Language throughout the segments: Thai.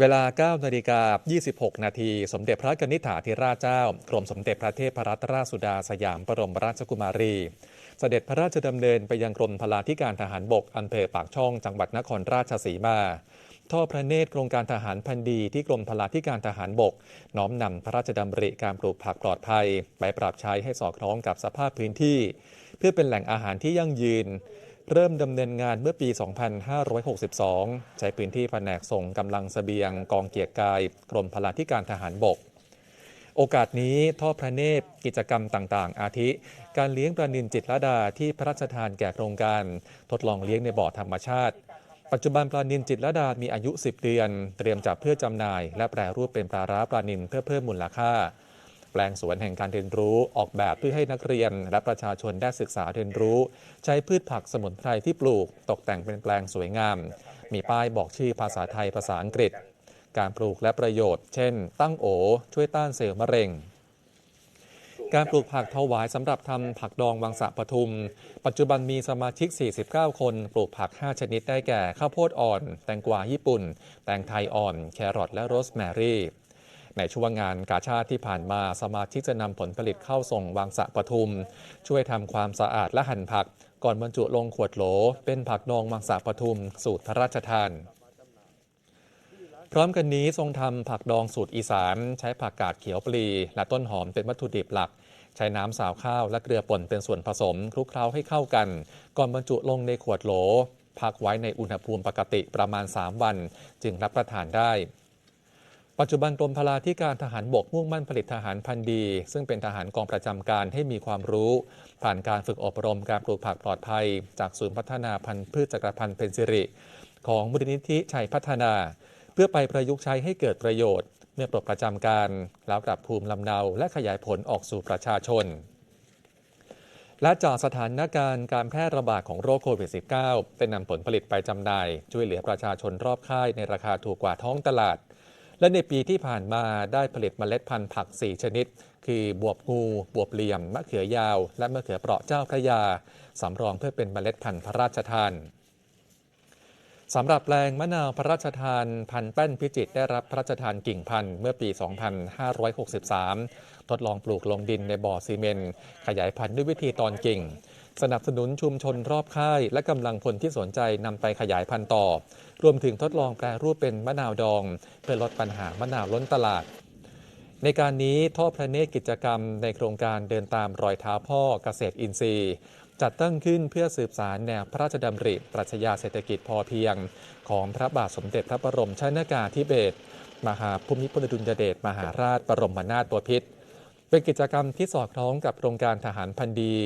เวลา 9 นาฬิกา 26 นาที สมเด็จพระกนิษฐาธิราชเจ้า กรมสมเด็จพระเทพรัตนราชสุดาสยามบรมราชกุมารี เสด็จพระราชดำเนินไปยังกรมพลาธิการทหารบกอำเภอปากช่องจังหวัดนครราชสีมาทอดพระเนตรโครงการทหารพันดีที่กรมพลาธิการทหารบก น้อมนำพระราชดำริการปลูกผักปลอดภัย ไปปรับใช้ให้สอดคล้องกับสภาพพื้นที่ เพื่อเป็นแหล่งอาหารที่ยั่งยืน เริ่มดำเนินงานเมื่อปี 2562 ใช้พื้นที่แผนกส่งกำลังเสบียงกองเกียรติกาย กรมพลาธิการทหารบก โอกาสนี้ทอดพระเนตรกิจกรรมต่างๆ อาทิ การเลี้ยงปลานินจิตรดาที่พระราชทานแก่โครงการ ทดลองเลี้ยงในบ่อธรรมชาติ ปัจจุบันปลานินจิตรดามีอายุ 10 เดือน เตรียมจับเพื่อจำหน่าย และแปรรูปเป็นปลาร้าปลานินเพื่อเพิ่มมูลค่า แปลงสวนแห่งการเรียนรู้ออกแบบเพื่อให้นักเรียน และประชาชนได้ศึกษาเรียนรู้ ใช้พืชผักสมุนไพรที่ปลูก ตกแต่งเป็นแปลงสวยงาม มีป้ายบอกชื่อภาษาไทยภาษาอังกฤษ การปลูกและประโยชน์ เช่น ตั้งโอ ช่วยต้านเซลล์มะเร็งการปลูกผักถวายสำหรับทำผักดองวังสะปทุม ปัจจุบันมีสมาชิก 49 คน ปลูกผัก 5 ชนิดได้แก่ ข้าวโพดอ่อน แตงกวาญี่ปุ่น แตงไทยอ่อน แครอทและโรสแมรี่ ในช่วงงานกาชาติที่ผ่านมาสมาชิกจะนำผลผลิตเข้าส่งวังสะปทุม ช่วยทำความสะอาดและหั่นผัก ก่อนบรรจุลงขวดโหล เป็นผักดองวังสะปทุม สูตรพระราชทาน พร้อมกันนี้ทรงทำผักดองสูตรอีสานใช้ผักกาดเขียวปลี และต้นหอมเป็นวัตถุดิบหลัก ใช้น้ำสาวข้าวและเกลือป่นเป็นส่วนผสมคลุกเคล้าให้เข้ากัน ก่อนบรรจุลงในขวดโหลพักไว้ในอุณหภูมิปกติประมาณ 3 วัน จึงรับประทานได้ ปัจจุบันกรมพลาธิการทหารบกมุ่งมั่นผลิตทหารพันธีซึ่งเป็นทหารกองประจำการให้มีความรู้ ผ่านการฝึกอบรมการปลูกผักปลอดภัย จากศูนย์พัฒนาพันธุ์พืชจักรพันธุ์เพนซิริ ของมูลนิธิชัยพัฒนา เพื่อไปประยุกต์ใช้ให้เกิดประโยชน์ เมื่อปลดประจำการ แล้วกลับภูมิลำเนาและขยายผลออกสู่ประชาชน และจากสถานการณ์การแพร่ระบาดของโรคโควิด -19 ได้นำผลผลิตไปจำหน่ายช่วยเหลือประชาชนรอบค่ายในราคาถูกกว่าท้องตลาด และในปีที่ผ่านมาได้ผลิตเมล็ดพันธุ์ผัก 4 ชนิด คือบวบงู บวบเหลี่ยม มะเขือยาว และมะเขือเปราะเจ้าพระยา สำรองเพื่อเป็นเมล็ดพันธุ์พระราชทานสำหรับแปลงมะนาวพระราชทานพันธุ์แป้นพิจิตรได้รับพระราชทานกิ่งพันธุ์เมื่อปี 2563 ทดลองปลูกลงดินในบ่อซีเมนต์ขยายพันธุ์ด้วยวิธีตอนกิ่ง สนับสนุนชุมชนรอบค่าย และกำลังพลที่สนใจนำไปขยายพันธุ์ต่อ รวมถึงทดลองแปรรูปเป็นมะนาวดอง เพื่อลดปัญหามะนาวล้นตลาด ในการนี้ทอดพระเนตรกิจกรรมในโครงการเดินตามรอยเท้าพ่อเกษตรอินทรีย์จัดตั้งขึ้นเพื่อสืบสารแนวพระราชดำริปรัชญาเศรษฐกิจพอเพียง ของพระบาทสมเด็จพระบรมชนากาธิเบศรมหาภูมิพลอดุลยเดชมหาราชบรมนาถบพิตรเป็นกิจกรรมที่สอดคล้องกับโครงการทหารพันธ์ดี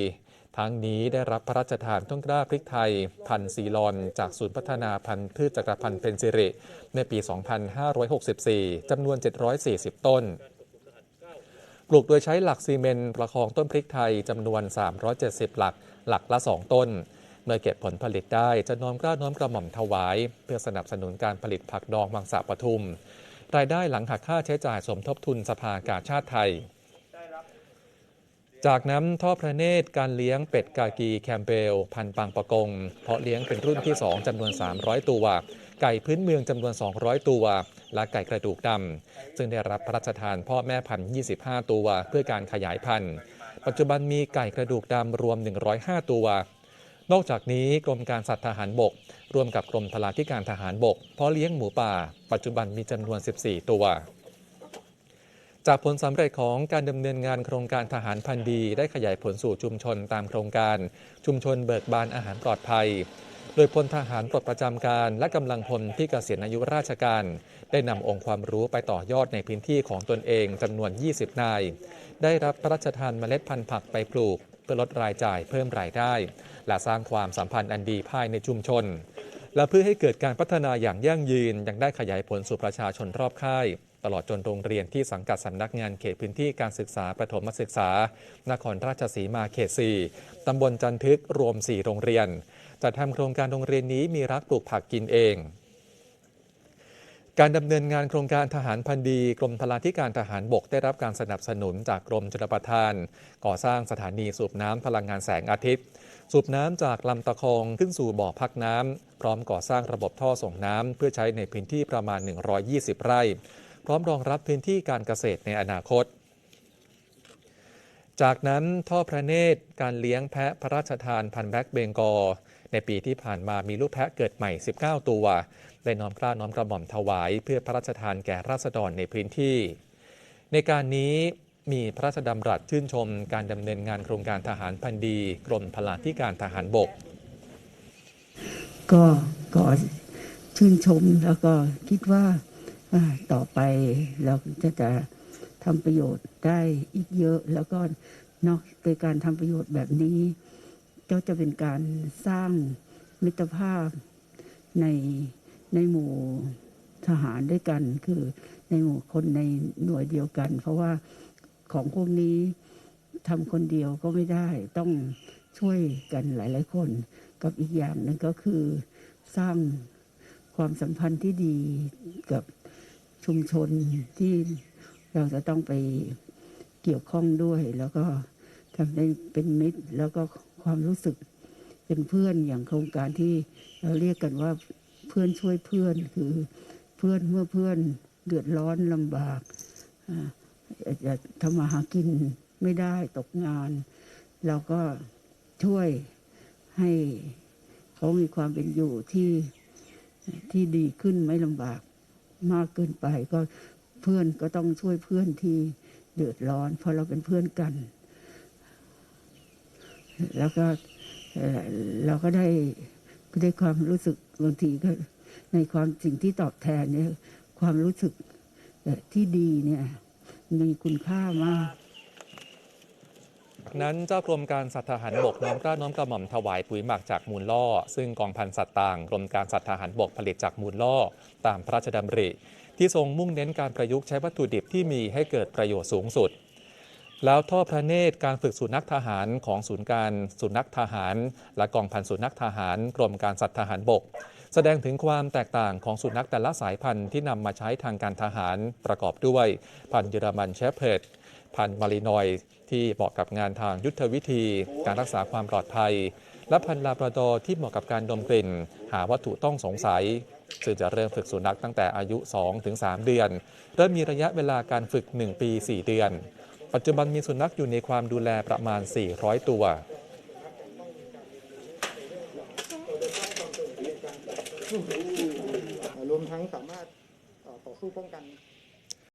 ทั้งนี้ได้รับพระราชทานต้นกล้าพริกไทย พันธุ์ซีลอน จากศูนย์พัฒนาพันธุ์พืชจักรพันธุ์เพนซิริในปี 2564 จำนวน 740 ต้น ปลูกโดยใช้หลักซีเมนต์ประคองต้นพริกไทยจำนวน 370 หลัก หลักละ 2 ต้น เมื่อเก็บผลผลิตได้จะน้อมกล้าน้อมกระหม่อมถวาย เพื่อสนับสนุนการผลิตผักดองวังสะปทุม รายได้หลังหักค่าใช้จ่ายสมทบทุนสภากาชาติไทย จากนั้นทอดพระเนตรการเลี้ยงเป็ดกากีแคมเบลพันปังปะกง เพาะเลี้ยงเป็นรุ่นที่ 2จำนวน 300 ตัว ไก่พื้นเมืองจำนวน 200 ตัว และไก่กระดูกดำซึ่งได้รับพระราชทานพ่อแม่พันธุ์25 ตัวเพื่อการขยายพันธุ์ ปัจจุบันมีไก่กระดูกดำรวม 105 ตัวนอกจากนี้กรมการสัตว์ทหารบก ร่วมกับกรมพลาธิการทหารบกเพาะเลี้ยงหมูป่า ปัจจุบันมีจำนวน 14 ตัว จากผลสำเร็จของการดำเนินงานโครงการทหารพันธีได้ขยายผลสู่ชุมชนตามโครงการ ชุมชนเบิกบานอาหารปลอดภัย โดยพลทหารปลดประจำการและกำลังพลที่เกษียณอายุราชการ ได้นำองค์ความรู้ไปต่อยอดในพื้นที่ของตนเองจำนวน 20 นาย ได้รับพระราชทานเมล็ดพันธุ์ผักไปปลูก เพื่อลดรายจ่ายเพิ่มรายได้ และสร้างความสัมพันธ์อันดีภายในชุมชน และเพื่อให้เกิดการพัฒนาอย่างยั่งยืนยังได้ขยายผลสู่ประชาชนรอบค่าย ตลอดจนโรงเรียนที่สังกัดสำนักงานเขตพื้นที่การศึกษาประถมศึกษา นครราชสีมาเขต 4 ตำบลจันทึกรวม 4 โรงเรียนจัดทำโครงการโรงเรียนนี้มีรักปลูกผักกินเอง การดำเนินงานโครงการทหารพันดีกรมพลาธิการทหารบกได้รับการสนับสนุนจากกรมชลประทาน ก่อสร้างสถานีสูบน้ำพลังงานแสงอาทิตย์สูบน้ำจากลำตะคองขึ้นสู่บ่อพักน้ำ พร้อมก่อสร้างระบบท่อส่งน้ำเพื่อใช้ในพื้นที่ประมาณ 120 ไร่ พร้อมรองรับพื้นที่การเกษตรในอนาคต จากนั้นท่อพระเนตรการเลี้ยงแพะพระราชทานพันธุ์แบล็กเบงกอลในปีที่ผ่านมามีลูกแพะเกิดใหม่ 19 ตัว ได้น้อมกล้าน้อมกระหม่อมถวาย เพื่อพระราชทานแก่ราษฎรในพื้นที่ ในการนี้มีพระราชดำรัสชื่นชมการดำเนินงานโครงการทหารพันดีกรมพลาธิการทหารบก ก็ก็ชื่นชมแล้วก็คิดว่าอ่า ต่อไปเราจะจะทำประโยชน์ได้อีกเยอะ แล้วก็นอกโดยการทำประโยชน์แบบนี้ก็จะเป็นการสร้างมิตรภาพในในหมู่ทหารด้วยกัน คือในหมู่คนในหน่วยเดียวกัน เพราะว่าของพวกนี้ทำคนเดียวก็ไม่ได้ต้องช่วยกันหลาย ๆ คน กับอีกอย่างหนึ่งก็คือสร้างความสัมพันธ์ที่ดีกับ ชุมชนที่เราจะต้องไปเกี่ยวข้องด้วย แล้วก็ทำได้เป็นมิตร แล้วก็ความรู้สึกเป็นเพื่อนอย่างโครงการที่เราเรียกกันว่าเพื่อนช่วยเพื่อนคือเพื่อนเมื่อเพื่อนเดือดร้อนลำบากอ่าจะทำมาหากินไม่ได้ตกงาน เราก็ช่วยให้เขามีความเป็นอยู่ที่ที่ดีขึ้นไม่ลำบาก มากเกินไป ก็เพื่อนก็ต้องช่วยเพื่อนที่เดือดร้อน เพราะเราเป็นเพื่อนกัน แล้วก็เราก็ได้ได้ความรู้สึกบางทีก็ในความสิ่งที่ตอบแทนเนี่ยความรู้สึกที่ดีเนี่ยมีคุณค่ามาก นั้นเจ้ากรมการสัตว์ทหารบกน้อมกล้าน้อมกระหม่อมถวายปุ๋ยหมักจากมูลล่อ ซึ่งกองพันสัตว์ต่าง กรมการสัตว์ทหารบกผลิตจากมูลล่อ ตามพระราชดำริ ที่ทรงมุ่งเน้นการประยุกต์ใช้วัตถุดิบที่มีให้เกิดประโยชน์สูงสุด แล้วท่อพระเนตรการฝึกสุนัขทหารของศูนย์การสุนัขทหาร และกองพันสุนัขทหาร กรมการสัตว์ทหารบก แสดงถึงความแตกต่างของสุนัขแต่ละสายพันธุ์ที่นำมาใช้ทางการทหารประกอบด้วยพันธุ์เยอรมันเชฟเพิร์ด พันธุ์มารินอย ที่เหมาะกับงานทางยุทธวิธี การรักษาความปลอดภัย และพันธุ์ลาบราดอร์ที่เหมาะกับการดมกลิ่น หาวัตถุต้องสงสัย ซึ่งจะเริ่มฝึกสุนัขตั้งแต่อายุ 2-3 เดือนเริ่มมีระยะเวลาการฝึก 1 ปี 4 เดือน ปัจจุบันมีสุนัขอยู่ในความดูแลประมาณ 400 ตัวรวมทั้งสามารถต่อสู้ป้องกัน